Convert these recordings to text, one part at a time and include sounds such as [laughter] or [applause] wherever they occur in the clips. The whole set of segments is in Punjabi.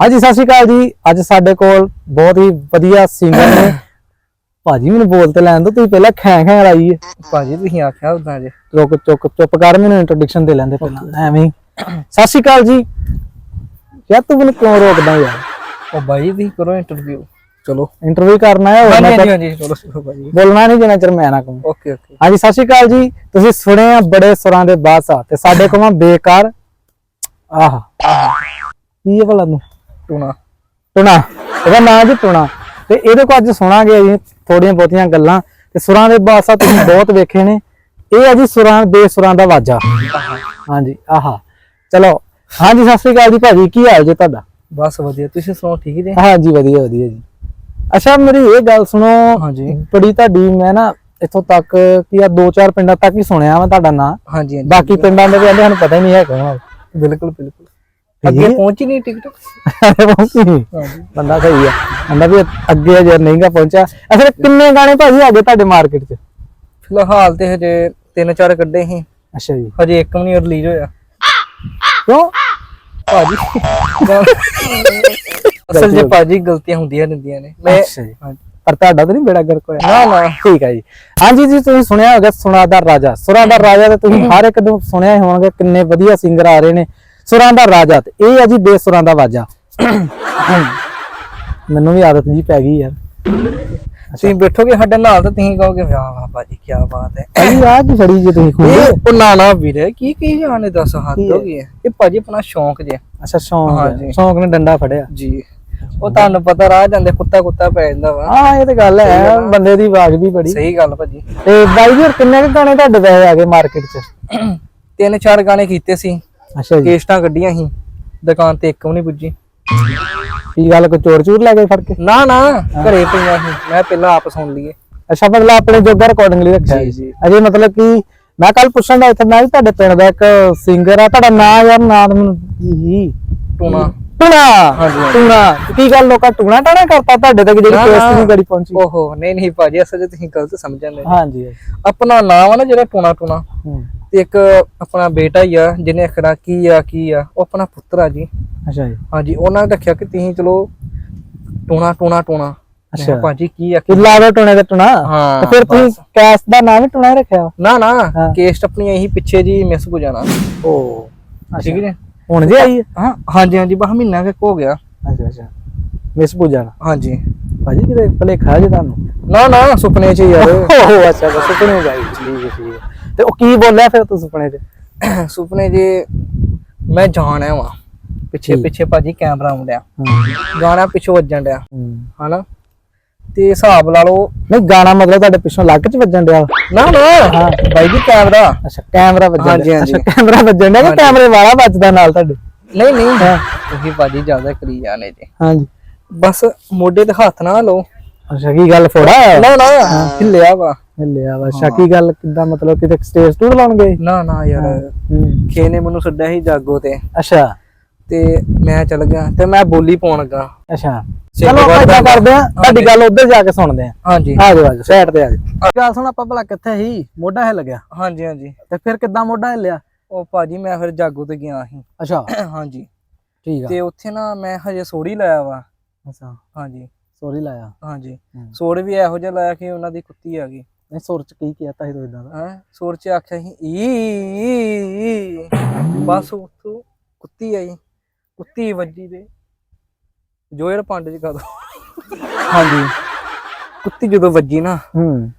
ਹਾਂਜੀ ਸਤਿ ਸ਼੍ਰੀ ਅਕਾਲ ਜੀ। ਅੱਜ ਸਾਡੇ ਕੋਲ ਬਹੁਤ ਹੀ ਵਧੀਆ ਸਿੰਗਰ ਨੇ। [coughs] ਭਾਜੀ ਮੈਨੂੰ ਬੋਲ ਤੇ ਲੈਣ ਦੋ ਤੁਸੀਂ ਪਹਿਲਾਂ ਖੈਂ ਖੈਂ ਲਾਈ ਭਾਜੀ ਤੁਸੀਂ ਆਖਿਆ ਉਦਾਂ ਜੇ। ਰੁਕ ਚੁੱਕ ਚੁੱਪ ਕਰ ਮੈਨੂੰ ਇੰਟਰੋਡਕਸ਼ਨ ਦੇ ਲੈਂਦੇ ਪਹਿਲਾਂ। ਐਵੇਂ ਹੀ। ਸਤਿ ਸ਼੍ਰੀ ਅਕਾਲ ਜੀ। ਯਾਰ ਤੂੰ ਮੈਨੂੰ ਕਿਉਂ ਰੋਕਦਾ ਯਾਰ? ਉਹ ਭਾਈ ਤੁਸੀਂ ਕਰੋ ਇੰਟਰਵਿਊ ਚਲੋ। ਇੰਟਰਵਿਊ ਕਰਨਾ ਹੈ ਹੋਰ ਹਾਂਜੀ ਹਾਂਜੀ ਹਾਂਜੀ ਚਲੋ ਚਲੋ ਭਾਜੀ। ਬੋਲਣਾ ਨਹੀਂ ਜਿੰਨਾ ਚਿਰ ਮੈਂ ਨਾ ਕਹੂੰ। ਓਕੇ ਓਕੇ ਹਾਂਜੀ ਸਤਿ ਸ਼੍ਰੀ ਅਕਾਲ ਜੀ। ਤੁਸੀਂ ਸੁਣੇ ਆ ਬੜੇ ਸੁਰਾਂ ਦੇ ਬਾਦਸ਼ਾਹ ਤੇ ਸਾਡੇ ਕੋਲ ਆ ਬੇਕਾਰ। ਆਹ। ਕੀ ਹੈ ਭਲਾ ਨੂੰ? ਟੂਣਾ। ਟੁਣਾ। ਇਹਦਾ ਨਾਮ ਜੀ ਟੁਣਾ। ਤੇ ਇਹਦੇ ਕੋ ਅੱਜ ਸੁਣਾਂਗੇ ਅਸੀਂ ਥੋੜੀਆਂ ਬਹੁਤੀਆਂ ਗੱਲਾਂ। ਤੇ ਸੁਰਾਂ ਦੇ ਬਾਦਸ਼ਾਹ ਤੁਸੀਂ [coughs] ਬਹੁਤ ਵੇਖੇ ਨੇ। ਇਹ ਹੈ ਜੀ ਸੁਰਾਂ ਦੇ ਸੁਰਾਂ ਦਾ ਵਾਜਾ। ਹਾਂਜੀ ਆਹਾ। ਚਲੋ। ਹਾਂਜੀ ਸਤਿ ਸ਼੍ਰੀ ਅਕਾਲ ਜੀ ਭਾਜੀ। ਕੀ ਹਾਲ ਜੀ ਤੁਹਾਡਾ? ਬਸ ਵਧੀਆ। ਤੁਸੀਂ ਸੁਣਾਓ ਠੀਕ ਜੀ? ਹਾਂਜੀ ਵਧੀਆ ਵਧੀਆ ਜੀ। ਅੱਛਾ ਮੇਰੀ ਇਹ ਗੱਲ ਸੁਣੋ। ਹਾਂਜੀ। ਬੜੀ ਤੁਹਾਡੀ ਮੈਂ ਨਾ ਇੱਥੋਂ ਤੱਕ ਕੀ ਆ ਦੋ ਚਾਰ ਪਿੰਡਾਂ ਤੱਕ ਹੀ ਸੁਣਿਆ ਵਾ ਤੁਹਾਡਾ ਨਾਂ। ਹਾਂਜੀ ਬਾਕੀ ਪਿੰਡਾਂ ਦੇ ਵੀ ਆਂਦੇ ਸਾਨੂੰ ਪਤਾ ਹੀ ਨਹੀਂ ਹੈ ਕੌਣ ਬਿਲਕੁਲ ਬਿਲਕੁਲ। ਅੱਗੇ ਪਹੁੰਚੀ ਨਹੀਂ ਟਿਕਟੋਕ? ਪਹੁੰਚੀ ਬੰਦਾ ਸਹੀ ਆ। ਕਹਿੰਦਾ ਵੀ ਅੱਗੇ ਜੇ ਨਹੀਂਗਾ ਪਹੁੰਚਿਆ। ਅਸਲ ਕਿੰਨੇ ਗਾਣੇ ਭਾਜੀ ਆ ਗਏ ਤੁਹਾਡੇ ਮਾਰਕੀਟ 'ਚ? ਫਿਲਹਾਲ ਤੇ ਹਜੇ ਤਿੰਨ ਚਾਰ ਕੱਢੇ ਸੀ। ਅੱਛਾ ਜੀ। ਹਜੇ ਇੱਕ ਵੀ ਨਹੀਂ ਰਿਲੀਜ਼ ਹੋਇਆ। ਕਿਉਂ? ਭਾਜੀ। ਅਸਲ 'ਚ ਭਾਜੀ ਗਲਤੀਆਂ ਹੁੰਦੀਆਂ ਰਹਿੰਦੀਆਂ ਨੇ। ਮੈਂ ਜੀ। ਪਰ ਤੁਹਾਡਾ ਤਾਂ ਨਹੀਂ ਬੇੜਾ ਗਰਕ ਹੋਇਆ। ਨਾ ਨਾ। ਠੀਕ ਹੈ ਜੀ। ਹਾਂਜੀ ਜੀ ਤੁਸੀਂ ਸੁਣਿਆ ਹੋਗਾ ਸੁਰਾਂ ਦਾ ਰਾਜਾ। ਸੁਰਾਂ ਦਾ ਰਾਜਾ ਤੇ ਤੁਸੀਂ ਹਰ ਇੱਕ ਨੂੰ ਸੁਣਿਆ ਹੀ ਹੋਣਗੇ। ਕਿੰਨੇ ਵਧੀਆ ਸਿੰਗਰ ਆ ਰਹੇ ਨੇ। ਸੁਰਾਂ ਦਾ ਰਾਜਾ ਤੇ। ਇਹ ਹੈ ਜੀ ਬੇਸੁਰਾਂ ਦਾ ਵਾਜਾ। ਮੈਨੂੰ ਵੀ ਆਦਤ ਜੀ ਪੈ ਗਈ ਯਾਰ। ਤੁਸੀਂ ਬੈਠੋਗੇ ਸਾਡੇ ਨਾਲ ਤਾਂ ਤੁਸੀਂ ਕਹੋਗੇ ਵਾਹ ਵਾਹ ਭਾਜੀ ਕੀ ਬਾਤ ਹੈ। ਭਾਜੀ ਆ ਕੀ ਫੜੀ ਜੇ ਤੁਸੀਂ ਖੂਹ ਉਹ ਨਾ ਨਾ ਵੀਰੇ ਕੀ ਕੀ ਜਾਣੇ ਦੱਸ ਹੱਦ ਹੋ? ਗਈ ਹੈ ਇਹ ਭਾਜੀ ਆਪਣਾ ਸ਼ੌਂਕ ਜੇ ਅੱਛਾ ਸ਼ੌਂਕ। ਸ਼ੌਂਕ ਨੇ ਡੰਡਾ ਫੜਿਆ। ਜੀ। ਉਹ ਤੁਹਾਨੂੰ ਪਤਾ ਰਾਹ ਜਾਂਦੇ ਕੁੱਤਾ ਕੁੱਤਾ ਪੈ ਜਾਂਦਾ ਵਾ। ਹਾਂ ਇਹ ਤੇ ਗੱਲ ਹੈ। ਬੰਦੇ ਦੀ ਆਵਾਜ਼ ਵੀ ਬੜੀ। ਸਹੀ ਗੱਲ ਭਾਜੀ। ਤੇ ਬਾਈ ਜੀ ਹੋਰ ਕਿੰਨੇ ਕੁ ਗਾਣੇ ਤੁਹਾਡੇ ਵੈਸੇ ਆ ਗਏ ਮਾਰਕੀਟ 'ਚ? ਤਿੰਨ ਚਾਰ ਗਾਣੇ ਕੀਤੇ ਸੀ। ਅੱਛਾ ਜੀ। ਕੇਸਟਾਂ ਕੱਢੀਆਂ ਸੀ ਦੁਕਾਨ ਤੇ ਇੱਕ ਵੀ ਨਹੀਂ ਪੁੱਜੀ। ਕੀ ਗੱਲ ਕੋਈ ਚੋਰ ਚੂਰ ਲੈ ਗਏ ਫੜ ਕੇ? ਨਾ ਨਾ ਘਰੇ ਪਈਆਂ ਸੀ। ਮੈਂ ਪਹਿਲਾਂ ਆਪ ਸੁਣ ਲਈਏ। ਅੱਛਾ ਮਤਲਬ ਆਪਣੇ ਜੋਗਾ ਰਿਕਾਰਡਿੰਗ ਲਈ ਰੱਖਿਆ। ਜੀ। ਅਜੇ ਮਤਲਬ ਕਿ ਮੈਂ ਕੱਲ ਪੁੱਛਣ ਦਾ ਇੱਥੇ ਮੈਂ ਵੀ ਤੁਹਾਡੇ ਪਿੰਡ ਦਾ ਇੱਕ ਸਿੰਗਰ ਆ ਤੁਹਾਡਾ ਨਾਂ ਯਾਰ ਨਾਂ ਮੈਨੂੰ ਕੀ ਸੀ? ਟੂਣਾ। ਟੂਣਾ? ਹਾਂਜੀ। ਟੂਣਾ। ਕੀ ਗੱਲ ਲੋਕਾਂ ਟੂਣਾ ਟਾਣਾ ਕਰਤਾ ਤੁਹਾਡੇ ਤੱਕ ਜਿਹੜੀ ਨਾ। ਨਹੀਂ ਗੜੀ ਪਹੁੰਚੀ? ਓਹੋ ਨਹੀਂ ਨਹੀਂ ਭਾਜੀ ਅਸਲ ਤੁਸੀਂ ਗਲਤ ਸਮਝਣ ਹਾਂਜੀ। ਆਪਣਾ ਨਾਮ ਆ ਨਾ ਜਿਹੜਾ ਟੂਣਾ ਟੂਣਾ ਹੂੰ। ਤੇ ਇੱਕ ਆਪਣਾ ਬੇਟਾ ਹੀ ਆ ਜਿਹਨੇ ਅਖੜਾ ਕੀ ਆ ਕੀ ਆ ਉਹ ਆਪਣਾ ਪੁੱਤਰ ਆ ਜੀ। ਅੱਛਾ ਜੀ। ਹਾਂਜੀ ਉਹਨਾਂ ਨੇ ਰੱਖਿਆ ਕਿ ਤੁਸੀਂ ਚਲੋ ਟੂਣਾ ਟੂਣਾ ਟੂਣਾ। ਅੱਛਾ। ਭਾਜੀ ਕੀ ਆ ਕਿ ਲਾਵੇ ਟੂਣੇ ਦਾ ਟੂਣਾ? ਹਾਂ, ਤੇ ਫਿਰ ਤੁਸੀਂ। ਕੈਸ ਦਾ ਨਾਮ ਹੀ ਟੂਣਾ ਹੀ ਰੱਖਿਆ? ਨਾ ਨਾ ਹਾਂ। ਕੇਸਟ ਆਪਣੀ ਇਹੀ ਪਿੱਛੇ ਜੀ ਮਿਸ ਹੋ ਜਾਣਾ। ਓ ਠੀਕ ਹੈ ਜੀ? ਹੁਣ ਜੇ ਆਈ ਹੈ ਹਾਂ ਹਾਂਜੀ ਹਾਂਜੀ ਬਸ ਮਹੀਨਾ ਕੁ ਹੋ ਗਿਆ। ਅੱਛਾ ਅੱਛਾ। ਮਿਸ ਪੂਜਾ ਹਾਂਜੀ। ਭਾਜੀ ਕਿਤੇ ਭਲੇਖਾ ਜੇ ਤੁਹਾਨੂੰ? ਨਾ ਨਾ ਸੁਪਨੇ 'ਚ ਹੀ ਯਾਰ ਓਹ ਅੱਛਾ ਸੁਪਨੇ ਗਾਈ ਹੈ ਹੈ ਤੇ ਉਹ ਕੀ ਬੋਲਿਆ ਫਿਰ ਤੂੰ ਸੁਪਨੇ 'ਚ [coughs] ਸੁਪਨੇ 'ਚ ਮੈਂ ਜਾਣਾ ਵਾ ਪਿੱਛੇ। ਪਿੱਛੇ ਭਾਜੀ ਕੈਮਰਾ ਆਉਂਦਿਆ ਗਾਣਾ ਪਿੱਛੋਂ ਵੱਜਣ ਡਿਆ। ਹਨਾ ਤੇ ਹਿਸਾਬ ਲਾ ਲਓ ਨਹੀਂ ਗਾਣਾ ਮਤਲਬ ਤੁਹਾਡੇ ਪਿੱਛੋਂ ਲੱਗ ਚ ਵੱਜਣ ਡਿਆ? ਨਾ ਨਾ ਹਾਂ। ਬਾਈ ਜੀ ਕੈਮਰਾ ਅੱਛਾ ਕੈਮਰਾ ਵੱਜਣ ਹਾਂਜੀ, ਡਿਆ ਹਾਂਜੀ। ਅੱਛਾ ਕੈਮਰਾ ਵੱਜਣ ਡਿਆ ਕਿ। ਕੈਮਰੇ ਵਾਲਾ ਵੱਜਦਾ ਨਾਲ ਤੁਹਾਡੇ ਨਹੀਂ ਨਹੀਂ। ਤੁਸੀਂ ਭਾਜੀ ਜ਼ਿਆਦਾ ਕਰੀ ਜਾਣੇ ਜੀ ਹਾਂਜੀ ਬਸ ਮੋਢੇ ਤੇ ਹੱਥ ਨਾ ਲਓ ਅੱਛਾ ਕੀ ਗੱਲ ਫੋੜਾ ਨਾ ਨਾ ਹਿੱਲਿਆ ਵਾ। ਲਿਆ ਵਾ। ਅੱਛਾ ਕੀ ਗੱਲ ਕਿੱਦਾਂ ਮਤਲਬ ਕਿਤੇ ਸਟੇਜ ਟੂਰ ਲਾਉਣ ਗਏ? ਨਾ ਨਾ ਯਾਰ ਖੇ ਨੇ ਮੈਨੂੰ ਸੱਦਿਆ ਸੀ ਜਾਗੋ ਤੇ। ਅੱਛਾ। ਤੇ ਮੈਂ ਚਲ ਗਿਆ ਤੇ ਮੈਂ ਬੋਲੀ ਪਾਉਣ ਲੱਗਾ। ਅੱਛਾ। ਚਲੋ ਆਪਾਂ ਏਦਾਂ ਕਰਦੇ ਆ ਤੁਹਾਡੀ ਗੱਲ ਉੱਧਰ ਜਾ ਕੇ ਸੁਣਦੇ ਆ ਹਾਂਜੀ। ਆ ਜਾਓ ਆ ਜਾਓ ਸਾਈਡ ਤੇ ਆ ਜਾਓ। ਗੱਲ ਸੁਣ ਆਪਾਂ ਭਲਾ ਕਿੱਥੇ ਸੀ? ਮੋਢਾ ਹਿੱਲ ਗਿਆ। ਹਾਂਜੀ ਹਾਂਜੀ। ਤੇ ਫਿਰ ਕਿੱਦਾਂ ਮੋਢਾ ਹਿੱਲਿਆ? ਉਹ ਭਾਜੀ ਮੈਂ ਫਿਰ ਜਾਗੋ ਤੇ ਗਿਆ ਸੀ। ਅੱਛਾ। ਹਾਂਜੀ। ਠੀਕ ਆ। ਤੇ ਉੱਥੇ ਨਾ ਮੈਂ ਹਜੇ ਸੋੜੀ ਲਾਇਆ ਵਾ। ਅੱਛਾ। ਹਾਂਜੀ। ਸੋਰੀ ਲਾਇਆ। ਹਾਂਜੀ। ਹੂੰ। ਸੋੜ ਵੀ ਇਹੋ ਜਿਹਾ ਲਾਇਆ ਕਿ ਉਹਨਾਂ ਦੀ ਕੁੱਤੀ ਆ ਗਈ। ਨਹੀਂ ਸੁਰ ਚ ਕੀ ਕੀਤਾ ਸੀ ਤੂੰ ਇਦਾਂ ਦਾ? ਹੈ? ਸੋੜ ਚ ਆਖਿਆ ਸੀ ਈ ਬਸ ਉੱਥੋਂ ਕੁੱਤੀ ਆਈ ਕੁੱਤੀ ਵੱਜੀ ਦੇ ਜੋਇਰ ਪੰਡ ਚ ਕਾ ਦੋ। ਹਾਂਜੀ। ਕੁੱਤੀ ਜਦੋਂ ਵੱਜੀ ਨਾ ਹੂੰ।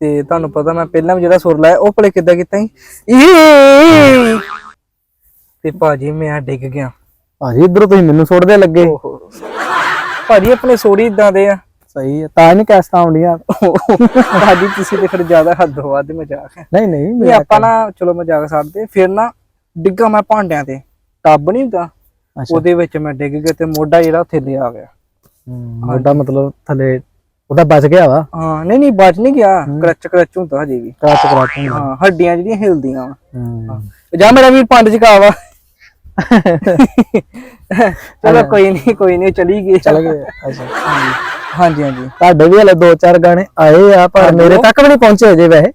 ਤੇ ਤੁਹਾਨੂੰ ਪਤਾ ਮੈਂ ਪਹਿਲਾਂ ਵੀ ਜਿਹੜਾ ਸੁਰ ਲਾਇਆ ਉਹ ਭਲੇ ਕਿੱਦਾਂ ਕੀਤਾ ਸੀ? ਈ। ਤੇ ਭਾਜੀ ਮੈਂ ਡਿੱਗ ਗਿਆ। ਭਾਜੀ ਇਧਰੋਂ ਤੁਸੀਂ ਮੈਨੂੰ ਸੁੱਟਦੇ ਲੱਗੇ। ਓਹੋ। ਭਾਜੀ ਆਪਣੇ ਸੋਰੀ ਇਦਾਂ ਦੇ ਆ। ਸਹੀ ਹੈ ਤਾਂ ਇਹਨੇ ਕੈਸਟਾਂ ਆਉਂਦੀਆਂ ਭਾਜੀ ਤੁਸੀਂ ਤੇ ਫਿਰ ਜ਼ਿਆਦਾ ਹੱਦ ਵੱਧ ਮਜ਼ਾਕ ਹੈ ਨਹੀਂ ਨਹੀਂ ਨਹੀਂ ਆਪਾਂ ਨਾ ਚਲੋ ਮਜ਼ਾਕ ਛੱਡਦੇ ਫਿਰ ਨਾ ਡਿੱਗਾ ਮੈਂ ਭਾਂਡਿਆਂ ਤੇ। ਟੱਬ ਨਹੀਂ ਹੁੰਦਾ। ਉਹਦੇ ਵਿੱਚ ਮੈਂ ਡਿੱਗ ਗਿਆ ਤੇ ਮੋਢਾ ਜਿਹੜਾ ਥੱਲੇ ਆ ਗਿਆ। ਮੋਢਾ ਮਤਲਬ ਥੱਲੇ ਉਹਦਾ ਬਚ ਗਿਆ ਵਾ? ਹਾਂ ਨਹੀਂ ਨਹੀਂ ਬਚ ਨਹੀਂ ਗਿਆ। ਕਰਚ ਕਰਚ ਹੁੰਦਾ ਹਜੇ ਵੀ। ਕਰਾਚ ਕਰਾਚ ਹਾਂ ਹੱਡੀਆਂ ਜਿਹੜੀਆਂ ਹਿਲਦੀਆਂ ਵਾ। ਹੂੰ। ਜਾ ਮੇਰਾ ਵੀਰ ਪੰਡ ਚ ਕਾਵਾ [laughs] ਚਲੋ ਕੋਈ ਨਹੀਂ ਕੋਈ ਨਹੀਂ ਚਲੀ ਗਈ। ਚਲ ਗਏ ਅੱਛਾ। ਹਾਂਜੀ ਹਾਂਜੀ। ਤੁਹਾਡੇ ਵੀ ਹਲੇ ਦੋ ਚਾਰ ਗਾਣੇ ਆਏ ਆ ਪਰ ਮੇਰੇ ਤੱਕ ਵੀ ਨਹੀਂ ਪਹੁੰਚੇ ਅਜੇ ਵੈਸੇ।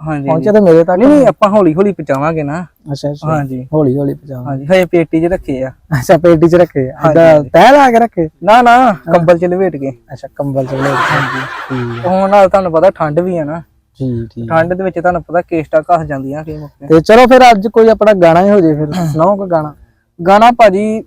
ਹਾਂਜੀ ਪਹੁੰਚੇ ਤੇ ਮੇਰੇ ਤੱਕ ਨਹੀਂ ਨਹੀਂ ਆਪਾਂ ਹੌਲੀ ਹੌਲੀ ਪਹੁੰਚਾਵਾਂਗੇ ਨਾ। ਅੱਛਾ ਅੱਛਾ। ਹਾਂਜੀ। ਹੌਲੀ ਹੌਲੀ ਪਹੁੰਚਾਵਾਂ ਹਾਂਜੀ ਹਜੇ ਪੇਟੀ 'ਚ ਰੱਖੇ ਆ। ਅੱਛਾ ਪੇਟੀ ਚ ਰੱਖੇ ਅੱਦਾ ਤੈ ਲਾ ਕੇ ਰੱਖੇ? ਨਾ ਨਾ ਕੰਬਲ 'ਚ ਲਪੇਟ ਕੇ ਅੱਛਾ ਕੰਬਲ ਚ ਲੈ ਹਾਂਜੀ। ਠੀਕ ਹੁਣ ਨਾਲ ਤੁਹਾਨੂੰ ਪਤਾ ਠੰਡ ਵੀ ਆ ਨਾ। ਠੀਕ ਠੀਕ। ਠੰਡ ਦੇ ਵਿੱਚ ਤੁਹਾਨੂੰ ਪਤਾ ਕੇਸਟਾ ਘਸ ਜਾਂਦੀਆਂ ਕਈ ਮੌਕੇ ਤੇ। ਚਲੋ ਫਿਰ ਅੱਜ ਕੋਈ ਆਪਣਾ ਗਾਣਾ ਹੀ ਹੋ ਜੇ ਫਿਰ ਸੁਣਾਓ ਕੋਈ ਗਾਣਾ? ਗਾਣਾ ਭਾਜੀ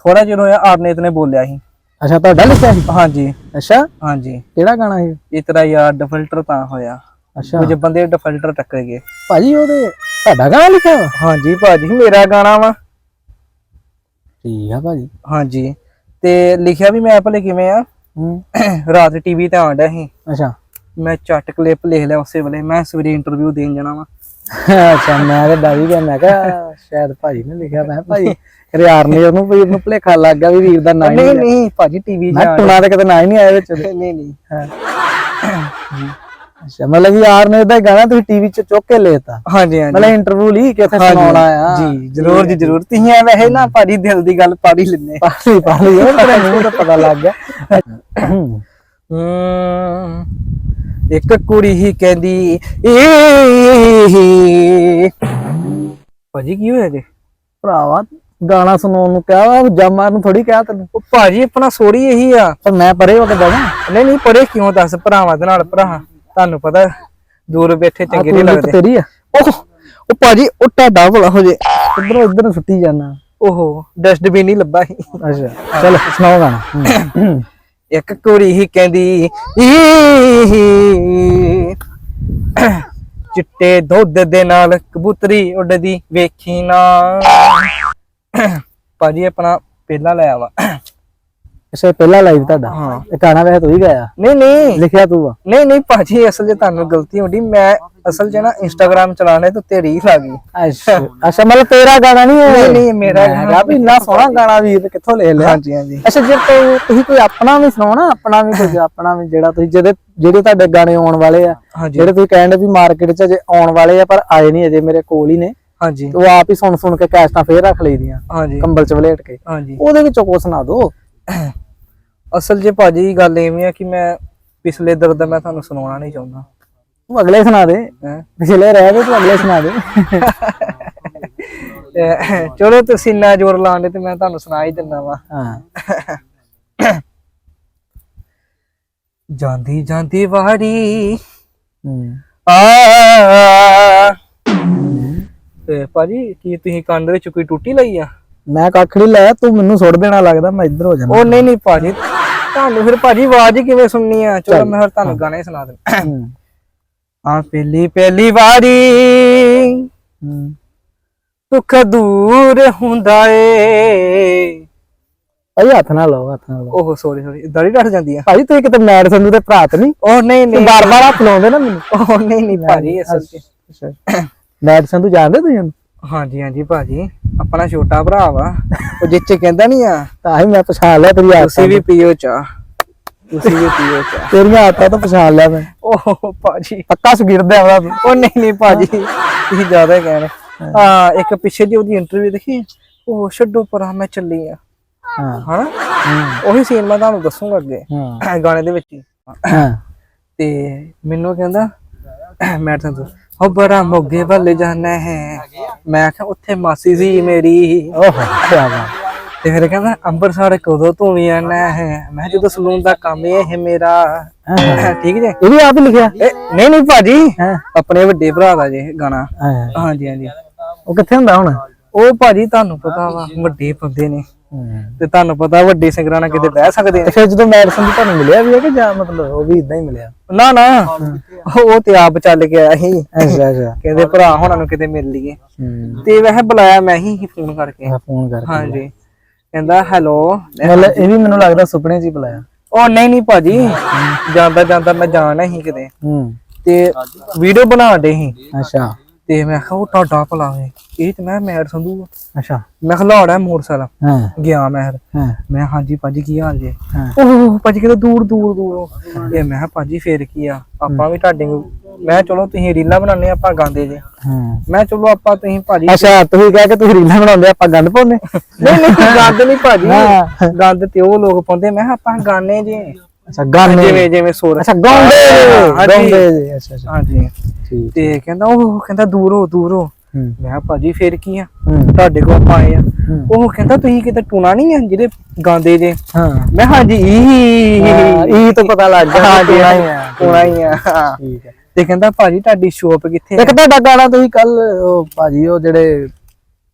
ਥੋੜਾ ਜਿਹਾ ਹੋਇਆ ਆਰਨੇਤ ਨੇ ਬੋਲਿਆ ਸੀ। ਅੱਛਾ ਤੁਹਾਡਾ ਲਿਖਿਆ ਸੀ? ਹਾਂਜੀ। ਅੱਛਾ। ਹਾਂਜੀ। ਕਿਹੜਾ ਗਾਣਾ ਸੀ? ਇਹ ਤੇਰਾ ਯਾਰ ਡਿਫਲਟਰ ਤਾਂ ਹੋਇਆ। ਅੱਛਾ। ਕੁਝ ਬੰਦੇ ਡਿਫਲਟਰ ਟੱਕਰ ਗਏ। ਭਾਜੀ ਉਹਦੇ ਤੁਹਾਡਾ ਗਾਣਾ ਲਿਖਿਆ ਵਾ? ਹਾਂਜੀ ਭਾਜੀ ਮੇਰਾ ਗਾਣਾ ਵਾ। ਠੀਕ ਆ ਭਾਜੀ। ਹਾਂਜੀ। ਤੇ ਲਿਖਿਆ ਵੀ ਮੈਂ ਭਲੇ ਕਿਵੇਂ ਆ? [coughs] ਰਾਤ ਟੀਵੀ ਤੇ ਆਂਦਾ ਸੀ। ਅੱਛਾ। ਮੈਂ ਚੱਟ ਕਲਿੱਪ ਲਿਖ ਲਿਆ ਉਸੇ ਵੇਲੇ। ਮੈਂ ਸਵੇਰੇ ਇੰਟਰਵਿਊ ਦੇਣ ਜਾਣਾ ਵਾ। ਅੱਛਾ ਮੈਂ ਤੇ ਡਰ ਹੀ ਗਿਆ ਮੈਂ ਕਿਹਾ ਸ਼ਾਇਦ ਭਾਜੀ ਨੇ ਲਿਖਿਆ ਮੈਂ ਕਿਹਾ ਭਾਜੀ ਰਿਆਰ ਨੇ ਉਹਨੂੰ ਵੀਰ ਨੂੰ ਭੁਲੇਖਾ ਲੱਗ ਗਿਆ ਵੀ ਵੀਰ ਦਾ ਨਾਂ ਹੀ ਨਹੀਂ ਨਹੀਂ ਭਾਜੀ ਟੀਵੀ 'ਚ ਮੈਂ ਟੁਣਾ ਤੇ ਕਿਤੇ ਨਾਂ ਹੀ ਨਹੀਂ ਆਇਆ ਵਿੱਚ। ਉਹਦੇ। ਨਹੀਂ ਨਹੀਂ। ਹਾਂ। ਅੱਛਾ ਮਤਲਬ ਯਾਰ ਨੇ ਇਹਦਾ ਗਾਣਾ ਤੁਸੀਂ ਟੀਵੀ 'ਚ ਚੁੱਕ ਕੇ ਲੈਤਾ ਹਾਂਜੀ ਹਾਂਜੀ। ਮਤਲਬ ਇੰਟਰਵਿਊ ਲਈ ਕਿੱਥੇ ਸੁਣਾਉਣਾ ਆ। ਜੀ ਜਰੂਰ ਜੀ ਜਰੂਰ। ਤੁਸੀਂ ਐ ਵੈਸੇ ਨਾ ਭਾਜੀ ਦਿਲ ਦੀ ਗੱਲ ਪੜ ਹੀ ਲੈਂਦੇ। ਪਾਲੀ ਪਾਲੀ ਉਹ ਤੋਂ ਪਤਾ ਲੱਗ ਗਿਆ। ਹਮ, ਇੱਕ ਕੁੜੀ ਹੀ ਕਹਿੰਦੀ ਏ ਭਾਜੀ ਕੀ ਹੋਇਆ ਜੀ ਭਰਾਵਾ ਗਾਣਾ ਸੁਣਾਉਣ ਨੂੰ ਕਿਹਾ ਵਾ ਨੂੰ ਥੋੜੀ ਕਿਹਾ ਤੈਨੂੰ ਉਹ ਭਾਜੀ ਆਪਣਾ ਸੋਰੀ ਇਹੀ ਆ ਪਰ ਮੈਂ ਪਰੇ ਹੋ ਕੇ ਬਗਾ ਨਹੀਂ ਨਹੀਂ ਪੜੇ ਕਿਉਂ ਦੱਸ ਭਰਾਵਾਂ ਦੇ ਨਾਲ ਭਰਾ ਤੁਹਾਨੂੰ ਪਤਾ ਦੂਰ ਬੈਠੇ ਚੰਗੇ ਨਹੀਂ ਲੱਗਦੇ ਤੇਰੀ ਆ ਉਹ ਉਹ ਭਾਜੀ ਉਹ ਤੁਹਾਡਾ ਭਲਾ ਹੋ ਜੇ ਇਧਰੋਂ ਇਧਰ ਸੁੱਟੀ ਜਾਣਾ ਓਹੋ ਡਸਟਬਿਨ ਹੀ ਲੱਭਾ ਸੀ ਅੱਛਾ ਚਲ ਸੁਣਾਓ ਗਾਣਾ ਇੱਕ ਕੁੜੀ ਹੀ ਕਹਿੰਦੀ ਚਿੱਟੇ ਦੁੱਧ ਦੇ ਨਾਲ ਕਬੂਤਰੀ ਉੱਡਦੀ ਵੇਖੀ ਨਾ ਭਾਜੀ ਆਪਣਾ ਪਹਿਲਾ ਲਾਇਆ ਵਾ ਅੱਛਾ ਪਹਿਲਾ ਲਾਈਵ ਤੁਹਾਡਾ ਹਾਂ ਇਹ ਗਾਣਾ ਵੈਸੇ ਤੂੰ ਹੀ ਗਾਇਆ ਨਹੀਂ ਨਹੀਂ ਲਿਖਿਆ ਤੂੰ ਆ ਨਹੀਂ ਨਹੀਂ ਭਾਜੀ ਅਸਲ 'ਚ ਤੁਹਾਨੂੰ ਗਲਤੀ ਹੁੰਦੀ ਮੈਂ ਅਸਲ 'ਚ ਨਾ ਇੰਸਟਾਗ੍ਰਾਮ ਚਲਾਣੇ ਤੇ ਤੇ ਰੀਲ ਆ ਗਈ। ਅੱਛਾ। ਅੱਛਾ ਮਤਲਬ ਤੇਰਾ ਗਾਣਾ ਨਹੀਂ ਹੈ ਨਹੀਂ ਨਹੀਂ ਮੇਰਾ ਹੈਗਾ ਵੀ ਇੰਨਾ ਸੋਹਣਾ ਗਾਣਾ ਵੀਰ ਕਿੱਥੋਂ ਲੈ ਲਿਆ? ਹਾਂਜੀ ਹਾਂਜੀ। ਅੱਛਾ ਜੇ ਤੂੰ ਤੁਸੀਂ ਕੋਈ ਆਪਣਾ ਵੀ ਸੁਣਾਉਣਾ ਆਪਣਾ ਵੀ ਕੋਈ ਆਪਣਾ ਵੀ ਜਿਹੜਾ ਤੁਸੀਂ ਜਿਹਦੇ ਜਿਹੜੇ ਤੁਹਾਡੇ ਗਾਣੇ ਆਉਣ ਵਾਲੇ ਆ ਜਿਹੜੇ ਤੁਸੀਂ ਕਹਿੰਦੇ ਵੀ ਮਾਰਕੀਟ 'ਚ ਅਜੇ ਆਉਣ ਵਾਲੇ ਆ ਪਰ ਆਏ ਨਹੀਂ ਅਜੇ ਮੇਰੇ ਕੋਲ ਹੀ ਨੇ ਹਾਂਜੀ। ਤੇ ਉਹ ਆਪ ਹੀ ਸੁਣ ਸੁਣ ਕੇ ਕੈਸਟਾਂ ਫੇਰ ਰੱਖ ਲਈਦੀਆਂ ਹਾਂਜੀ। ਕੰਬਲ 'ਚ ਵਲੇਟ ਕੇ। ਹਾਂਜੀ। ਉਹਦੇ ਵਿੱਚੋਂ ਕੋ ਸੁਣਾ ਦਿਓ ਅਸਲ 'ਚ ਭਾਜੀ ਗੱਲ ਐਵੇਂ ਆ ਕਿ ਮੈਂ ਪਿਛਲੇ ਦਰਦ ਮੈਂ ਤੁਹਾਨੂੰ ਸੁਣਾਉਣਾ ਨਹੀਂ ਚਾਹੁੰਦਾ। ਤੂੰ ਅਗਲੇ ਸੁਣਾ ਦੇ। ਪਿਛਲੇ ਰਹਿ ਗਏ ਤੂੰ ਅਗਲੇ ਸੁਣਾ ਦੇ। ਚਲੋ ਤੁਸੀਂ ਇੰਨਾ ਜ਼ੋਰ ਲਾਉਂਦੇ ਤੇ ਮੈਂ ਤੁਹਾਨੂੰ ਸੁਣਾ ਹੀ ਦਿੰਦਾ ਵਾ। ਹਾਂ। ਜਾਂਦੀ ਜਾਂਦੀ ਹੂੰ। ਆ। ਤੇ ਭਾਜੀ ਕੀ ਤੁਸੀਂ ਕੰਨ ਦੇ ਵਿੱਚ ਕੋਈ ਟੂਟੀ ਲਈ ਆ? ਮੈਂ ਕੱਖ ਨਹੀਂ ਲਾਇਆ ਤੂੰ ਮੈਨੂੰ ਸੁੱਟ ਦੇਣਾ ਲੱਗਦਾ ਮੈਂ ਇੱਧਰ ਹੋ ਜਾਣਾ। ਉਹ ਨਹੀਂ ਨਹੀਂ ਭਾਜੀ ਤੁਹਾਨੂੰ ਫਿਰ ਭਾਜੀ ਆਵਾਜ਼ ਹੀ ਕਿਵੇਂ ਸੁਣਨੀ ਆ? ਚਲੋ ਮੈਂ ਫਿਰ ਤੁਹਾਨੂੰ ਗਾਣੇ ਸੁਣਾ ਦਿੰਦਾ। ਆ ਪਹਿਲੀ ਪਹਿਲੀ ਵਾਰੀ। ਦੁੱਖ ਦੂਰ ਹੁੰਦਾ ਏ। ਭਾਈ ਹੱਥ ਨਾਲ ਲਾਓ ਹੱਥ ਨਾਲ ਲਾਓ। ਓਹ ਸੋਰੀ ਸੋਰੀ ਦਾੜੀ ਡੱਟ ਜਾਂਦੀ ਆ। ਭਾਈ ਤੁਸੀਂ ਕਿਤੇ ਮੈਡ ਸੰਧੂ ਦੇ ਭਰਾ ਤੇ ਨਹੀਂ ਉਹ ਨਹੀਂ ਨਹੀਂ। ਬਾਰ ਬਾਰ ਹੱਥ ਲਾਉਂਦੇ ਨਾ ਮੈਨੂੰ। ਉਹ ਨਹੀਂ ਨਹੀਂ ਭਾਜੀ ਅਸਲ 'ਚ ਮੈਡ ਸੰਧੂ ਜਾਣਦੇ ਤੁਸੀਂ? ਹਾਂਜੀ ਹਾਂਜੀ ਭਾਜੀ। ਆਪਣਾ ਛੋਟਾ ਭਰਾ ਵਾ। ਉਹ ਜਿੱਚੇ ਕਹਿੰਦਾ ਨਹੀਂ ਆ। ਤਾਂ ਹੀ ਮੈਂ ਪਛਾਣ ਲਿਆ ਤੇਰੀ ਆਦਤਾਂ ਤੁਸੀਂ ਵੀ ਪੀਓ ਚਾਹ। ਤੁਸੀਂ ਵੀ ਪੀਓ ਚਾਹ। ਤੇਰੀਆਂ ਆਦਤਾਂ ਤੋਂ ਪਛਾਣ ਲਿਆ ਮੈਂ। ਓਹ ਭਾਜੀ। ਪੱਕਾ ਸੁਗਿਰਦ ਹੈ ਉਹਦਾ ਉਹ ਨਹੀਂ ਨਹੀਂ ਭਾਜੀ। ਤੁਸੀਂ ਜ਼ਿਆਦਾ ਹੀ ਕਹਿ ਰਹੇ ਹਾਂ ਇੱਕ ਪਿੱਛੇ ਦੀ ਉਹਦੀ ਇੰਟਰਵਿਊ ਦੇਖੀ? ਉਹ ਛੱਡੋ ਪਰਾਂ ਮੈਂ ਚੱਲੀ ਆ। ਹਾਂ। ਹਨਾ? ਉਹੀ ਸੀਨ ਮੈਂ ਤੁਹਾਨੂੰ ਦੱਸੂਗਾ ਅੱਗੇ। ਗਾਣੇ ਦੇ ਵਿੱਚ ਤੇ ਮੈਨੂੰ ਕਹਿੰਦਾ ਮੈਂ ਤਾਂ ਉਹ ਬੜਾ ਮੋਗੇ ਵੱਲ ਜਾਣਾ ਹੈ। ਮੈਂ ਕਿਹਾ ਉੱਥੇ ਮਾਸੀ ਸੀ ਮੇਰੀ। ਓਹ ਕੀ ਬਾਤ। ਤੇ ਫਿਰ ਕਹਿੰਦਾ ਅੰਮ੍ਰਿਤਸਰ ਕਦੋਂ ਤੂੰ ਵੀ ਆਣਾ ਹੈ? ਮੈਂ ਜਦੋਂ ਸਲੂਨ ਦਾ ਕੰਮ ਇਹ ਮੇਰਾ। ਠੀਕ ਜੇ? ਇਹ ਵੀ ਆਪ ਹੀ ਲਿਖਿਆ? ਨਹੀਂ ਨਹੀਂ ਭਾਜੀ ਆਪਣੇ ਵੱਡੇ ਭਰਾ ਦਾ ਜੇ ਗਾਣਾ। ਹਾਂਜੀ ਹਾਂਜੀ। ਉਹ ਕਿੱਥੇ ਹੁੰਦਾ ਹੁਣ? ਉਹ ਭਾਜੀ ਤੁਹਾਨੂੰ ਪਤਾ ਵਾ ਵੱਡੇ ਬੰਦੇ ਨੇ। ਤੇ ਤੁਹਾਨੂੰ ਪਤਾ ਵੱਡੇ ਸਿੰਗਰਾਂ ਨਾਲ ਕਿਤੇ ਬਹਿ ਸਕਦੇ ਨੇ। ਫਿਰ ਜਦੋਂ ਮੈਡ ਸੰਧੂ ਤੁਹਾਨੂੰ ਮਿਲਿਆ ਵੀ ਹੈ ਕਿ ਜਾਂ ਮਤਲਬ ਉਹ ਵੀ ਇਦਾਂ ਹੀ ਮਿਲਿਆ? ਨਾ ਨਾ। ਉਹ ਤੇ ਆਪ ਚੱਲ ਕੇ ਆਇਆ ਸੀ। ਅੱਛਾ ਅੱਛਾ। ਕਹਿੰਦੇ ਭਰਾ ਹੋਣਾ ਨੂੰ ਕਿਤੇ ਮਿਲ ਲਈਏ। ਤੇ ਵੈਸੇ ਬੁਲਾਇਆ ਮੈਂ ਹੀ ਫੋਨ ਕਰਕੇ। ਫੋਨ ਕਰਕੇ। ਹਾਂਜੀ। ਕਹਿੰਦਾ ਹੈਲੋ ਮਤਲਬ ਇਹ ਵੀ ਮੈਨੂੰ ਲੱਗਦਾ ਸੁਪਨੇ 'ਚ ਹੀ ਬੁਲਾਇਆ ਉਹ ਨਹੀਂ ਨਹੀਂ ਭਾਜੀ ਜਾਂਦਾ ਜਾਂਦਾ ਮੈਂ ਜਾਣਾ ਹੀ ਕਿਤੇ। ਹੂੰ। ਤੇ ਵੀਡੀਓ ਬਣਾ ਡੇ ਸੀ। ਅੱਛਾ। ਤੇ ਮੈਂ ਕਿਹਾ ਉਹ ਤੁਹਾਡਾ ਭਲਾ ਹੋਏ ਇਹ ਤੇ ਮੈਂ ਮੈਰ ਸੰਧੂ ਆ। ਅੱਛਾ। ਮੈਂ ਕਿਹਾ ਲਾੜਾ ਮੋਟਰਸਾਈਕਲ ਹਾਂ। ਗਿਆ ਮੈਂ ਫਿਰ। ਹਾਂ। ਮੈਂ ਹਾਂਜੀ ਭਾਜੀ ਕੀ ਹਾਲ ਜੇ? ਹਾਂ। ਉਹ ਭਾਜੀ ਕਿਤੇ ਦੂਰ ਦੂਰ ਦੂਰ। ਇਹ ਮੈਂ ਕਿਹਾ ਭਾਜੀ ਫੇਰ ਕੀ ਆ? ਆਪਾਂ ਵੀ ਤੁਹਾਡੇ ਨੂੰ ਮੈਂ ਚਲੋ ਤੁਸੀਂ ਰੀਲਾਂ ਬਣਾਉਂਦੇ ਆਪਾਂ ਗਾਉਂਦੇ ਜੇ। ਹਾਂ। ਮੈਂ ਚਲੋ ਆਪਾਂ ਤੁਸੀਂ ਭਾਜੀ ਅੱਛਾ ਤੁਸੀਂ ਕਹਿ ਕੇ ਤੁਸੀਂ ਰੀਲਾਂ ਬਣਾਉਂਦੇ ਆਪਾਂ ਗੰਦ ਪਾਉਂਦੇ। ਨਹੀਂ ਨਹੀਂ ਗੰਦ ਨਹੀਂ ਭਾਜੀ। ਹਾਂ। ਗੰਦ ਤੇ ਉਹ ਲੋਕ ਪਾਉਂਦੇ। ਮੈਂ ਕਿਹਾ ਆਪਾਂ ਗਾਣੇ ਜੇ। ਅੱਛਾ ਗਾਣੇ ਜਿਵੇਂ ਜਿਵੇਂ ਸੁਰ ਅੱਛਾ ਗਾਉਂਦੇ ਹਾਂਜੀ। ਗਾਉਂਦੇ ਜੀ ਅੱਛਾ ਅੱਛਾ। ਹਾਂਜੀ ਠੀਕ। ਤੇ ਕਹਿੰਦਾ ਉਹ ਕਹਿੰਦਾ ਦੂਰ ਹੋ ਦੂਰ। ਹੋ। ਹੂੰ ਮੈਂ ਕਿਹਾ ਭਾਜੀ ਫੇਰ ਕੀ ਆ? ਹੂੰ। ਤੁਹਾਡੇ ਕੋਲ ਆਪਾਂ ਆਏ ਆ। ਹੂੰ। ਉਹ ਕਹਿੰਦਾ ਤੁਸੀਂ ਕਿਤੇ ਟੂਣਾ ਨਹੀਂ ਆ ਜਿਹੜੇ ਗਾਉਂਦੇ ਜੇ? ਹਾਂ। ਮੈਂ ਕਿਹਾ ਹਾਂਜੀ ਈ ਹਾਂ, ਇਹ ਤਾਂ ਪਤਾ ਲੱਗ ਗਿਆ ਹਾਂ ਕਿ ਟੂਣਾ ਹੀ ਆ। ਟੂਣਾ ਹੀ ਆ ਹਾਂ। ਠੀਕ ਹੈ ਤੇ ਕਹਿੰਦਾ ਭਾਜੀ ਤੁਹਾਡੀ ਸ਼ੋਪ ਕਿੱਥੇ ਇੱਕ ਤੁਹਾਡਾ ਗਾਣਾ ਤੁਸੀਂ ਕੱਲ ਉਹ ਭਾਜੀ ਉਹ ਜਿਹੜੇ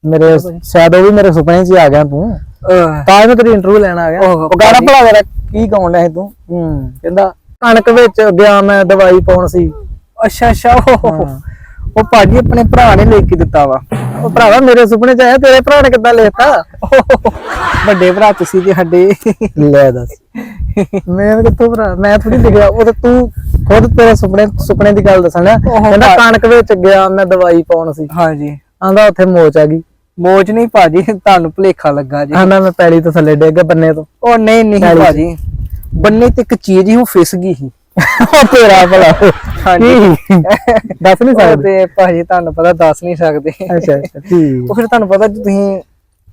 ਮੇਰੇ ਸ਼ਾਇਦ ਉਹ ਵੀ ਮੇਰੇ ਸੁਪਨੇ 'ਚ ਆ ਗਿਆ ਤੂੰ। ਤਾਂ ਮੈਂ ਤੇਰੀ ਇੰਟਰਵਿਊ ਲੈਣ ਆ ਗਿਆ। ਉਹ ਗਾਣਾ ਭਲਾ ਮੇਰਾ ਕੀ ਡਿਆ ਸੀ ਤੂੰ? ਹੂੰ। ਕਹਿੰਦਾ ਕਣਕ ਵਿੱਚ ਗਿਆ ਮੈਂ ਦਵਾਈ ਪਾਉਣ ਸੀ। ਅੱਛਾ ਅੱਛਾ ਉਹ ਭਾਜੀ ਆਪਣੇ ਭਰਾ ਨੇ ਲਿਖ ਕੇ ਦਿੱਤਾ ਵਾ। ਉਹ ਭਰਾਵਾ ਮੇਰੇ ਸੁਪਨੇ 'ਚ ਆਇਆ ਤੇਰੇ ਭਰਾ ਨੇ ਕਿੱਦਾਂ ਲਿਖਤਾ? ਵੱਡੇ ਭਰਾ ਤੁਸੀਂ ਤੇ ਸਾਡੇ। ਲੈ ਦੱਸ। ਮੈਂ ਕਿੱਥੋਂ ਭਰਾ? ਮੈਂ ਥੋੜੀ ਲਿਖਿਆ। ਉਹ ਤਾਂ ਤੂੰ ਖੁਦ ਤੇਰੇ ਸੁਪਨੇ ਸੁਪਨੇ ਦੀ ਗੱਲ ਦੱਸਣਾ। ਕਹਿੰਦਾ ਕਣਕ ਵਿੱਚ ਗਿਆ ਮੈਂ ਦਵਾਈ ਪਾਉਣ ਸੀ। ਹਾਂਜੀ। ਆਂਦਾ ਉੱਥੇ ਮੋਚ ਆ ਗਈ। ਮੋਚ ਨਹੀਂ ਭਾਜੀ ਤੁਹਾਨੂੰ ਭੁਲੇਖਾ ਲੱਗਾ ਜੀ। ਆਂਦਾ ਮੈਂ ਪੈੜੀ ਤੋਂ ਥੱਲੇ ਡਿੱਗ ਗਿਆ ਬੰਨੇ ਤੋਂ। ਉਹ ਨਹੀਂ ਨਹੀਂ ਪੈਲੀ ਚ। ਭਾਜੀ। ਬੰਨੇ ਤੇ ਇੱਕ ਚੀਜ਼ ਹੀ ਉਹ ਫਿਸ ਗਈ ਸੀ। [laughs] ਉਹ ਤੇਰਾ ਭਲਾ। ਹਾਂਜੀ। ਕੀ? ਦੱਸ ਨਹੀਂ ਉਹ ਸਕਦੇ? ਤੇ ਭਾਜੀ ਤੁਹਾਨੂੰ ਪਤਾ ਦੱਸ ਨਹੀਂ ਸਕਦੇ। ਅੱਛਾ ਅੱਛਾ ਠੀਕ। ਉਹ ਫਿਰ ਤੁਹਾਨੂੰ ਪਤਾ ਜੇ ਤੁਸੀਂ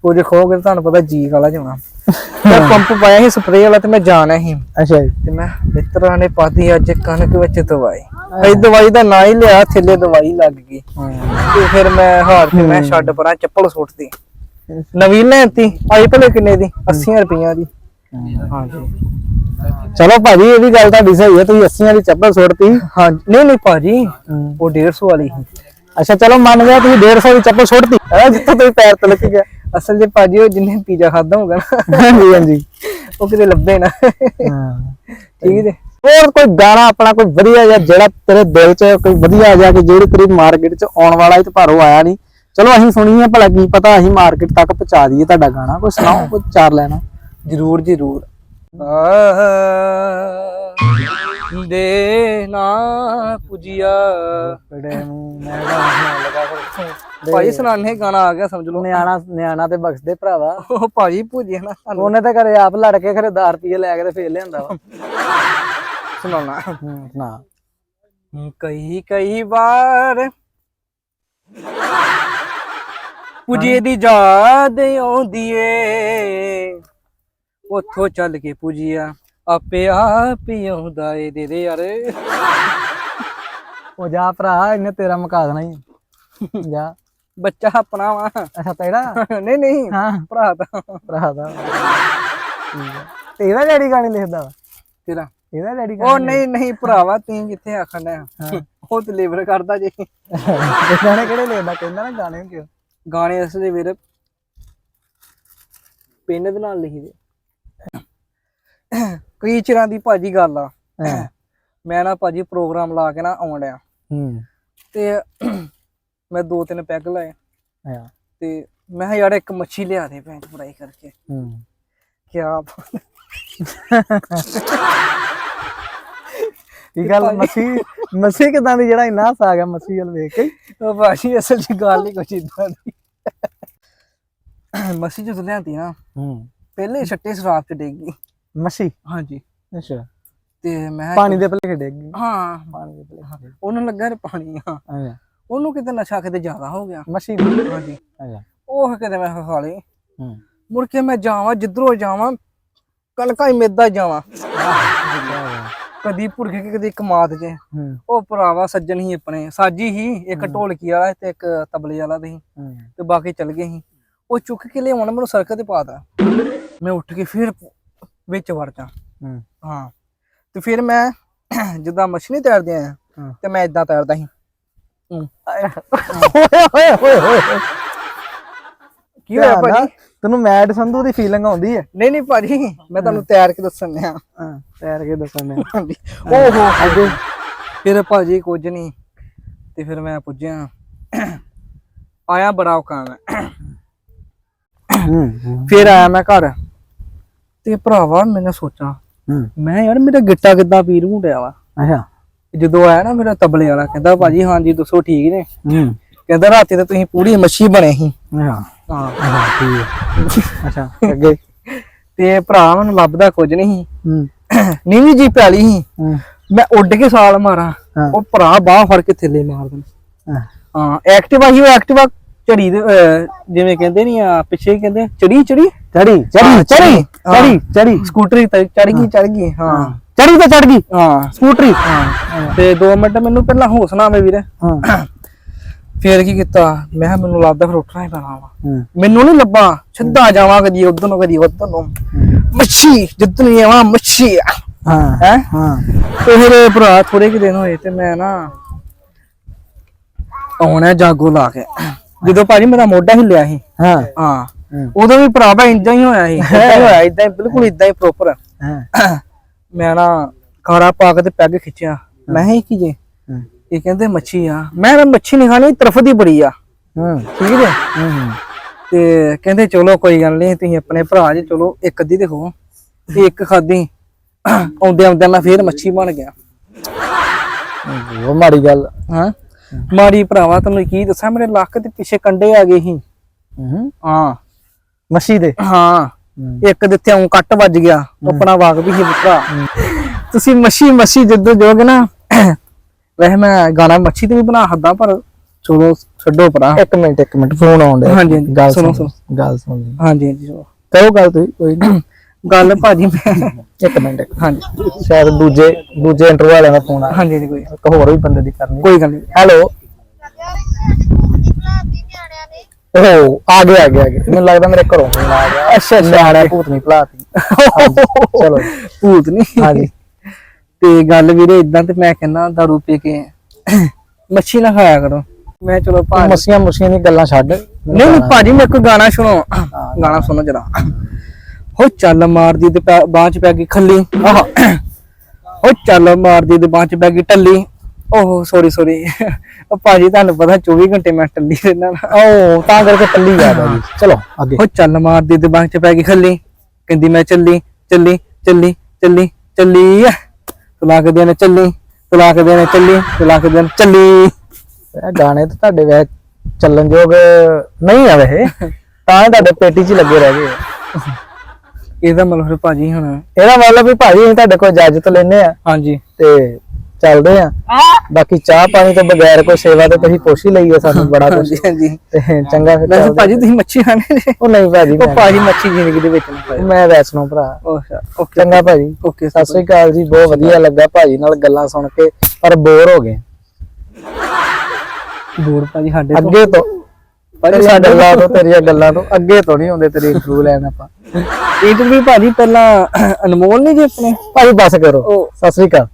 ਕੁਝ ਖੋਗੇ ਤੁਹਾਨੂੰ ਪਤਾ ਜੀ ਕਾਲਾ ਜਾਣਾ। ਮੈਂ ਪੰਪ ਪਾਇਆ ਸੀ ਸਪਰੇਅ ਵਾਲਾ ਤੇ ਮੈਂ ਜਾਣਾ ਸੀ। ਅੱਛਾ ਜੀ। ਤੇ ਮੈਂ ਮਿੱਤਰਾਂ ਨੇ ਪਾਤੀ ਅੱਜ ਕਣਕ ਵਿੱਚ ਦਵਾਈ। ਇਹ ਦਵਾਈ ਦਾ ਨਾਂ ਹੀ ਲਿਆ ਥੱਲੇ ਦਵਾਈ ਲੱਗ ਗਈ। ਤੇ ਫਿਰ ਮੈਂ ਹਾਰ ਕੇ ਮੈਂ ਛੱਡ ਪਰਾਂ ਚੱਪਲ ਸੁੱਟਦੀ ਨਵੀਂ ਲੈਂਤੀ ਆਈ ਭਲੇ ਕਿੰਨੇ ਦੀ? 80 ਰੁਪਈਆਂ ਦੀ। ਹਾਂਜੀ ਚਲੋ ਭਾਜੀ ਇਹ ਵੀ ਗੱਲ ਤੁਹਾਡੀ ਸਹੀ ਹੈ ਤੁਸੀਂ 80 ਦੀ ਚੱਪਲ ਸੁੱਟਤੀ। ਹਾਂ। ਨਹੀਂ ਨਹੀਂ ਭਾਜੀ ਉਹ 150 ਵਾਲੀ ਸੀ। ਅੱਛਾ ਚਲੋ ਮੰਨ ਲਿਆ ਤੁਸੀਂ 150 ਦੀ ਚੱਪਲ ਸੁੱਟਤੀ। ਜਿੱਥੇ ਤੁਸੀਂ ਪੈਰ ਤਲਕ ਗਿਆ। ਅਸਲ 'ਚ ਭਾਜੀ ਉਹ ਜਿੰਨੇ ਪੀਜ਼ਾ ਖਾਦਾ ਹੋਗਾ ਨਾ। ਹਾਂਜੀ ਹਾਂਜੀ। ਉਹ ਕਿਤੇ ਲੱਭੇ ਨਾ। ਹਾਂ। ਠੀਕ ਹੈ ਹੋਰ ਕੋਈ ਗਾਣਾ ਆਪਣਾ ਕੋਈ ਵਧੀਆ ਜਿਹਾ ਜਿਹੜਾ ਤੇਰੇ ਦਿਲ 'ਚ ਕੋਈ ਵਧੀਆ ਜਿਹਾ ਕਿ ਜਿਹੜੀ ਤੇਰੀ ਮਾਰਕੀਟ 'ਚ ਆਉਣ ਵਾਲਾ ਹੈ ਤੇ ਉਹ ਆਇਆ ਨਹੀਂ। ਚਲੋ ਅਸੀਂ ਸੁਣੀਏ ਭਲਾ ਕੀ ਪਤਾ ਅਸੀਂ ਮਾਰਕੀਟ ਤੱਕ ਪਹੁੰਚਾ ਦਈਏ ਤੁਹਾਡਾ ਗਾਣਾ। ਕੋਈ ਸੁਣਾਓ ਕੋਈ ਚਾਰ ਲੈਣਾ। ਜਰੂਰ ਜਰੂਰ। ਦੇ ਨਾ ਪੁਜੀਆ। ਬੜੇ ਨੂੰ ਮੈਂ ਗਾਣਾ ਲਗਾ ਫਿਰ ਭਾਈ ਸੁਣਾਣੇ ਗਾਣਾ ਆ ਗਿਆ ਸਮਝ ਲਓ। ਨਿਆਣਾ ਨਿਆਣਾ ਤੇ ਬਖਸ਼ਦੇ ਭਰਾਵਾ। ਉਹ ਭਾਜੀ ਪੁਜੀਆ ਨਾ ਉਹਨੇ ਤਾਂ ਘਰੇ ਆਪ ਲੜ ਕੇ ਖਰੇ 10 ਰੁਪਏ ਲੈ ਕੇ ਤੇ ਫੇਰ ਲਿਆਂਦਾ ਵਾ। ਸੁਣਾਉਣਾ। ਨਾ ਕਈ ਕਈ ਵਾਰ ਪੁਜੀਏ ਦੀ ਯਾਦ ਆਉਂਦੀ ਏ। ਉੱਥੋਂ ਚੱਲ ਕੇ ਪੁਜੀਆ। ਆਪੇ ਆਪ ਹੀ ਆਉਂਦਾ ਏ ਦੇ ਦੇ ਯਾਰ। ਉਹ ਜਾ ਭਰਾ ਇਹਨੇ ਤੇਰਾ ਮੁਕਾ ਦੇਣਾ ਹੀ ਜਾ। ਬੱਚਾ ਆਪਣਾ ਵਾ। ਅੱਛਾ ਤੇੜਾ ਨਹੀਂ ਨਹੀਂ ਹਾਂ। ਭਰਾ ਤਾਂ ਭਰਾ ਦਾ। ਠੀਕ ਹੈ ਤੇ ਇਹਦਾ ਡੈਡੀ ਗਾਣੇ ਲਿਖਦਾ ਵਾ? ਤੇਰਾ। ਇਹਦਾ ਡੈਡੀ ਉਹ ਨਹੀਂ ਨਹੀਂ ਭਰਾਵਾ ਤੀਂ ਕਿੱਥੇ ਆਖਣ ਉਹ ਤੇ ਲੇਬਰ ਕਰਦਾ ਜੇ। ਗਾਣੇ ਕਿਹੜੇ ਲਿਖਦਾ? ਕਹਿੰਦਾ ਨਾ ਗਾਣੇ ਕਿਉਂ? ਗਾਣੇ ਦੇ ਵੀਰ। ਪਿੰਨ ਦੇ ਨਾਲ ਲਿਖੀ ਦੇ। ਕਈ ਚਿਰਾਂ ਦੀ ਭਾਜੀ ਗੱਲ ਆ। ਹਾਂ। ਮੈਂ ਨਾ ਭਾਜੀ ਪ੍ਰੋਗਰਾਮ ਲਾ ਕੇ ਨਾ ਆਉਣ ਡਿਆ। ਹੂੰ। ਤੇ ਮੈਂ ਦੋ ਤਿੰਨ ਪੈਗ ਲਾਏ। ਹਾਂ। ਤੇ ਮੈਂ ਕਿਹਾ ਯਾਰ ਇੱਕ ਮੱਛੀ ਲਿਆ ਦੇ ਭੈਣ ਫਰਾਈ ਕਰਕੇ। ਹੂੰ। ਕਿਆ ਕੀ ਗੱਲ ਮੱਛੀ ਮੱਛੀ ਕਿਦਾਂ ਦੀ ਜਿਹੜਾ ਇੰਨਾ ਹੱਸ ਆ ਗਿਆ ਮੱਛੀ ਵੱਲ ਵੇਖ ਕੇ? ਉਹ ਭਾਜੀ ਅਸਲ 'ਚ ਗੱਲ ਨਹੀਂ ਕੁਛ ਇਦਾਂ ਦੀ। ਮੱਛੀ ਜਦੋਂ ਲਿਆਂਦੀ ਨਾ ਹੂੰ। ਪਹਿਲੇ ਛੱਟੇ ਸ਼ਰਾਬ 'ਚ ਡਿੱਗ ਗਈ। ਮੱਛੀ? ਹਾਂਜੀ। ਅੱਛਾ। ਤੇ ਮੈਂ ਪਾਣੀ ਦੇ ਭਲੇਖੇ ਡਿੱਗ ਗਈ ਹਾਂ। ਪਾਣੀ ਦੇ ਭਲੇਖੇ ਉਹਨੂੰ ਲੱਗਾ ਰ ਪਾਣੀ ਆ। ਅੱਛਾ। ਉਹਨੂੰ ਕਿਤੇ ਨਸ਼ਾ ਕਿਤੇ ਜ਼ਿਆਦਾ ਹੋ ਗਿਆ। ਮੱਛੀ? ਹਾਂਜੀ। ਅੱਛਾ। ਉਹ ਕਿਤੇ ਮੈਂ ਖਾ ਲਈ ਹੂੰ। ਮੁੜ ਕੇ ਮੈਂ ਜਾਵਾਂ ਜਿੱਧਰੋਂ ਜਾਵਾਂ ਕਣਕਾਂ ਹੀ ਮੇਦਾ ਜਾਵਾਂ। ਕਦੀ ਕੇ ਕਦੀ ਕਮਾਦ 'ਚ ਹੂੰ। ਉਹ ਭਰਾਵਾ ਸੱਜਣ ਹੀ ਆਪਣੇ। ਸਾਜੀ ਹੀ ਇੱਕ ਢੋਲਕੀ ਵਾਲਾ ਤੇ ਇੱਕ ਤਬਲੇ ਵਾਲਾ ਤੇ ਤੇ ਬਾਕੀ ਚਲ ਗਏ ਸੀ ਉਹ ਚੁੱਕ ਕੇ ਲਿਆਉਣ ਮੈਨੂੰ ਸੜਕ ਤੇ ਪਾਤਾ ਮੈਂ ਉੱਠ ਕੇ ਫਿਰ ਵਿੱਚ ਵੜ ਜਾ। ਹੂੰ। ਹਾਂ। ਤੇ ਫਿਰ ਮੈਂ ਜਿੱਦਾਂ ਮੱਛੀ ਨਹੀਂ ਤੈਰਦੇ ਆ। ਤੇ ਮੈਂ ਇਦਾਂ ਤੈਰਦਾ ਸੀ। ਹੂੰ। ਓਏ ਓਏ ਓਏ। ਕੀ ਹੋਇਆ ਭਾਜੀ? ਤੈਨੂੰ ਮੈਡ ਸੰਧੂ ਦੀ ਫੀਲਿੰਗ ਆਉਂਦੀ ਹੈ? ਨਹੀਂ ਨਹੀਂ ਭਾਜੀ ਮੈਂ ਤੁਹਾਨੂੰ ਤੈਰ ਕੇ ਦੱਸਣ ਹਾਂ ਤੈਰ ਕੇ ਦੱਸਣੇ ਹਾਂਜੀ। ਓਹੋ ਅੱਗੇ। ਫਿਰ ਭਾਜੀ ਕੁਝ ਨਹੀਂ ਤੇ ਫਿਰ ਮੈਂ ਪੁੱਜਿਆ। ਆਇਆ ਬੜਾ ਔਖਾ ਮੈਂ। ਫਿਰ ਆਇਆ ਮੈਂ ਘਰ। ਤੇ ਭਰਾਵਾ ਮੈਨੇ ਸੋਚਾ ਹੂੰ। ਮੈਂ ਯਾਰ ਮੇਰਾ ਗਿੱਟਾ ਕਿੱਦਾਂ ਪੀਰ ਹੁੰਦਿਆ ਵਾ? ਅੱਛਾ। ਜਦੋਂ ਆਇਆ ਨਾ ਮੇਰਾ ਤਬਲੇ ਵਾਲਾ ਕਹਿੰਦਾ ਭਾਜੀ ਹਾਂਜੀ ਦੱਸੋ ਠੀਕ ਨੇ? ਹੂੰ। ਕਹਿੰਦਾ ਰਾਤੀ ਤਾਂ ਤੁਸੀਂ ਪੂਰੀ ਮੱਛੀ ਬਣੇ ਸੀ। ਹਾਂ ਹਾਂ। ਹਾਂ ਠੀਕ ਹੈ। ਅੱਛਾ ਅੱਗੇ। ਤੇ ਭਰਾ ਮੈਨੂੰ ਲੱਭਦਾ ਕੁਝ ਨਹੀਂ ਹੂੰ। ਨੀਵੀਂ ਜੀ ਪਿਆਲੀ ਸੀ। ਮੈਂ ਉੱਡ ਕੇ ਸਾਲ ਮਾਰਾਂ। ਉਹ ਭਰਾ ਬਾਹ ਫੜ ਕੇ ਥੱਲੇ ਮਾਰ ਦੇਣ। ਹਾਂ। ਹਾਂ ਐਕਟਿਵਾ ਹੀ ਉਹ ਐਕਟਿਵਾ ਚੜੀ ਦੇ ਅਹ, ਜਿਵੇਂ ਕਹਿੰਦੇ ਨਹੀਂ ਆ ਪਿੱਛੇ ਕਹਿੰਦੇ ਚੜੀ ਚੜੀ? ਚੜੀ ਚੜੀ ਚੜੀ ਚੜੀ ਚੜੀ ਸਕੂਟਰੀ ਤੇ ਚੜ ਗਈ ਚੜ ਗਈ ਹਾਂ। ਚੜੀ ਤੇ ਚੜ ਗਈ। ਹਾਂ। ਸਕੂਟਰੀ। ਤੇ 2 ਮਿੰਟ ਮੈਨੂੰ ਪਹਿਲਾਂ ਹੋਸ਼ ਨਾ ਆਵੇ ਵੀਰੇ। ਹਾਂ। ਫੇਰ ਕੀ ਕੀਤਾ? ਮੈਂ ਕਿਹਾ ਮੈਨੂੰ ਲੱਗਦਾ ਫਿਰ ਉੱਠਣਾ ਹੀ ਪੈਣਾ ਵਾ। ਹਾਂ। ਮੈਨੂੰ ਨਹੀਂ ਲੱਭਾ। ਸਿੱਧਾ ਜਾਵਾਂ ਕਦੀ ਉਧਰ ਨੂੰ ਕਦੀ ਉਧਰ ਨੂੰ। ਮੱਛੀ ਜਿੱਦਣ ਵੀ ਆਵਾਂ ਮੱਛੀ। ਹਾਂ ਹੈ? ਹਾਂ। ਤੇ ਫਿਰ ਭਰਾ ਥੋੜੇ ਕਿ ਦਿਨ ਹੋਏ ਤੇ ਮੈਂ ਨਾ ਆਉਣਾ ਜਾਗੋ ਲਾ ਕੇ। ਜਦੋਂ ਭਾਜੀ ਮੇਰਾ ਮੋਢਾ ਹਿੱਲਿਆ ਸੀ ਹਾਂ। ਹਾਂ ਹੂੰ। ਉਦੋਂ ਵੀ ਭਰਾਵਾ ਇੰਜਾਂ ਹੀ ਹੋਇਆ ਸੀ ਹੀ। ਹੋਇਆ ਇਦਾਂ ਬਿਲਕੁਲ ਇਦਾਂ ਹੀ ਪ੍ਰੋਪਰ ਹਾਂ। ਮੈਂ ਨਾ ਕਾਰਾ ਪਾ ਕੇ ਤੇ ਪੈਗ ਖਿੱਚਿਆ ਮੈਂ ਇਹ ਕੀ ਜੇ? ਹਾਂ। ਇਹ ਕਹਿੰਦੇ ਮੱਛੀ ਆ। ਮੈਂ ਕਿਹਾ ਮੱਛੀ ਨਹੀਂ ਖਾਣੀ ਤਰਫਦੀ ਬੜੀ ਆ। ਹਾਂ। ਠੀਕ ਹੈ ਹੂੰ। ਤੇ ਕਹਿੰਦੇ ਚਲੋ ਕੋਈ ਗੱਲ ਨਹੀਂ ਤੁਸੀਂ ਆਪਣੇ ਭਰਾ ਜੀ ਚਲੋ ਇੱਕ ਅੱਧੀ ਦੇਖੋ ਤੇ ਇੱਕ ਖਾਦੀ ਆਉਂਦੇ ਆਉਂਦੇ ਮੈਂ ਫੇਰ ਮੱਛੀ ਬਣ ਗਿਆ। ਉਹ ਮਾੜੀ ਗੱਲ। ਹਾਂ। ਮਾਰੀ ਭਰਾਵਾ ਤੈਨੂੰ ਕੀ ਦੱਸਾਂ ਮੇਰੇ ਲੱਕ ਦੇ ਪਿੱਛੇ ਕੰਡੇ ਆ ਗਏ ਸੀ। ਹੂੰ। ਮੱਛੀ ਦੇ? ਹਾਂ। ਇੱਕ ਦਿੱਤੇ ਆਉਂ ਕੱਟ ਵੱਜ ਗਿਆ ਆਪਣਾ ਵਾਗ ਵੀ ਸੀ ਭਰਾ ਤੁਸੀਂ ਮੱਛੀ ਮੱਛੀ ਜਦੋਂ ਜੋਗੇ ਨਾ ਵੈਸੇ ਮੈਂ ਗਾਣਾ ਮੱਛੀ ਤੇ ਵੀ ਬਣਾ ਸਕਦਾ ਪਰ ਚਲੋ ਛੱਡੋ ਭਰਾ। ਇੱਕ ਮਿੰਟ ਇੱਕ ਮਿੰਟ ਫੋਨ ਆਉਣ ਡਿਆ ਹਾਂਜੀ, ਗੱਲ ਸੁਣੋ, ਸੁਣ ਗੱਲ ਸੁਣ। ਹਾਂਜੀ ਹਾਂਜੀ ਕਰੋ ਗੱਲ ਤੁਸੀਂ ਕੋਈ ਨਹੀਂ ਗੱਲ ਭਾਜੀ ਮੈਂ ਇੱਕ ਮਿੰਟ ਹਾਂਜੀ। ਸ਼ਾਇਦ ਦੂਜੇ ਦੂਜੇ ਇੰਟਰਵਿਊ ਵਾਲਿਆਂ ਦਾ ਫੋਨ ਆ। ਹਾਂਜੀ ਹਾਂਜੀ ਕੋਈ ਇੱਕ ਹੋਰ ਵੀ ਬੰਦੇ ਦੀ ਕਰਨੀ। ਕੋਈ ਗੱਲ ਨਹੀਂ। ਹੈਲੋ ਓ ਆ ਗਿਆ ਆ ਗਿਆ ਆ ਗਿਆ। ਮੈਨੂੰ ਲੱਗਦਾ ਮੇਰੇ ਘਰੋਂ ਫੋਨ ਆ ਗਿਆ। ਅੱਛਾ ਨਿਆਣਾ ਭੂਤ ਨਹੀਂ ਭਲਾਤੀ। ਚਲੋ। ਭੂਤ ਨਹੀਂ ਹਾਂਜੀ। ਤੇ ਗੱਲ ਵੀਰੇ ਇਦਾਂ ਤੇ ਮੈਂ ਕਹਿੰਦਾ ਦਾਰੂ ਪੀ ਕੇ ਮੱਛੀ ਨਾ ਖਾਇਆ ਕਰੋ। ਮੈਂ ਚਲੋ ਭਾਜੀ ਮੱਛੀਆਂ ਮੁੱਛੀਆਂ ਦੀ ਗੱਲਾਂ ਛੱਡ। ਨਹੀਂ ਨਹੀਂ ਭਾਜੀ ਮੇਰੇ ਕੋ ਗਾਣਾ ਸੁਣੋ। ਗਾਣਾ ਸੁਣੋ ਜਰਾ। ਹੋ ਚੱਲ ਮਾਰਦੀ ਤੇ ਪੈ- ਬਾਂਹ ਚ ਪੈ ਗਈ ਖੱਲੀ। ਆਹ। ਹੋ ਚੱਲ ਮਾਰਦੀ ਤੇ ਬਾਂਹ ਚ ਪੈ ਗਈ ਟੱਲੀ। ਓਹ ਸੌਰੀ ਸੌਰੀ ਉਹ ਭਾਜੀ ਤੁਹਾਨੂੰ ਪਤਾ 24 ਘੰਟੇ ਮੈਂ ਟੱਲੀ ਰਹਿਣਾ ਨਾ ਓ ਤਾਂ ਕਰਕੇ ਪੱਲੀ ਯਾਦ ਆ ਗਈ। ਚਲੋ ਅੱਗੇ। ਉਹ ਚੱਲ ਮਾਰਦੀ ਤੇ ਬਾਂਹ ਚ ਪੈ ਗਈ ਖੱਲੀ। ਕਹਿੰਦੀ ਮੈਂ ਚੱਲੀ ਚੱਲੀ ਚੱਲੀ ਚੱਲੀ ਚੱਲੀ। ਤਲਾਕ ਦੇਣ ਚੱਲੀ ਤਲਾਕ ਦੇਣ ਚੱਲੀ ਤਲਾਕ ਦੇਣ ਚੱਲੀ। ਇਹ ਗਾਣੇ ਤਾਂ ਤੁਹਾਡੇ ਵੇ ਚੱਲਣ ਯੋਗ ਨਹੀਂ ਆ ਵੈਸੇ। ਤਾਂ ਹੀ ਤੁਹਾਡੇ ਪੇਟੀ 'ਚ ਹੀ ਲੱਗੇ ਰਹਿ ਗਏ। ਇਹਦਾ ਮਤਲਬ ਫਿਰ ਭਾਜੀ ਹੁਣ ਇਹਦਾ ਮਤਲਬ ਵੀ ਭਾਜੀ ਅਸੀਂ ਤੁਹਾਡੇ ਕੋਲ ਇਜਾਜ਼ਤ ਲੈਨੇ ਆ ਹਾਂਜੀ। ਤੇ ਚੱਲਦੇ ਆ ਬਾਕੀ ਚਾਹ ਪਾਣੀ ਤੋਂ ਬਗੈਰ ਕੋਈ ਸੇਵਾ ਤੇ ਤੁਸੀਂ ਪੁੱਛ ਹੀ ਲਈ ਆ ਸਾਨੂੰ ਬੜਾ ਕੁਝ ਹਾਂਜੀ ਚੰਗਾ ਫਿਰ ਵੈਸੇ। ਭਾਜੀ ਤੁਸੀਂ ਮੱਛੀ ਖਾਣੇ ਨੇ। ਉਹ ਨਹੀਂ ਭਾਜੀ ਉਹ ਮੈਂ- ਭਾਜੀ ਮੱਛੀ ਜ਼ਿੰਦਗੀ ਦੇ ਵਿੱਚ ਨਾ ਖਾਓ ਮੈਂ ਵੈਸਨੋ ਭਰਾ। ਓਕੇ। ਚੰਗਾ ਭਾਜੀ। ਓਕੇ ਸਤਿ ਸ੍ਰੀ ਅਕਾਲ ਜੀ ਬਹੁਤ ਵਧੀਆ ਲੱਗਾ ਭਾਜੀ ਨਾਲ ਗੱਲਾਂ ਸੁਣ ਕੇ ਪਰ ਬੋਰ ਹੋ ਗਏ। ਬੋਰ ਭਾਜੀ ਸਾਡੇ ਤੋਂ। ਅੱਗੇ ਤੋਂ। ਭਾਜੀ ਸਾਡੇ ਗੱਲਾਂ ਤੋਂ ਤੇਰੀਆਂ [laughs] ਗੱਲਾਂ ਤੋਂ ਅੱਗੇ ਤੋਂ ਨਹੀਂ ਹੁੰਦੇ ਤੇਰੀ ਇੰਟਰਵਿਊ ਲੈਣ ਆਪਾਂ। ਇੰਟਰਵਿਊ ਭਾਜੀ ਪਹਿਲਾਂ ਅਨਮੋਲ ਨਹੀਂ ਜੀ ਆਪਣੇ? ਭਾਜੀ ਬਸ ਕਰੋ। ਸਤਿ ਸ੍ਰੀ ਅਕਾਲ।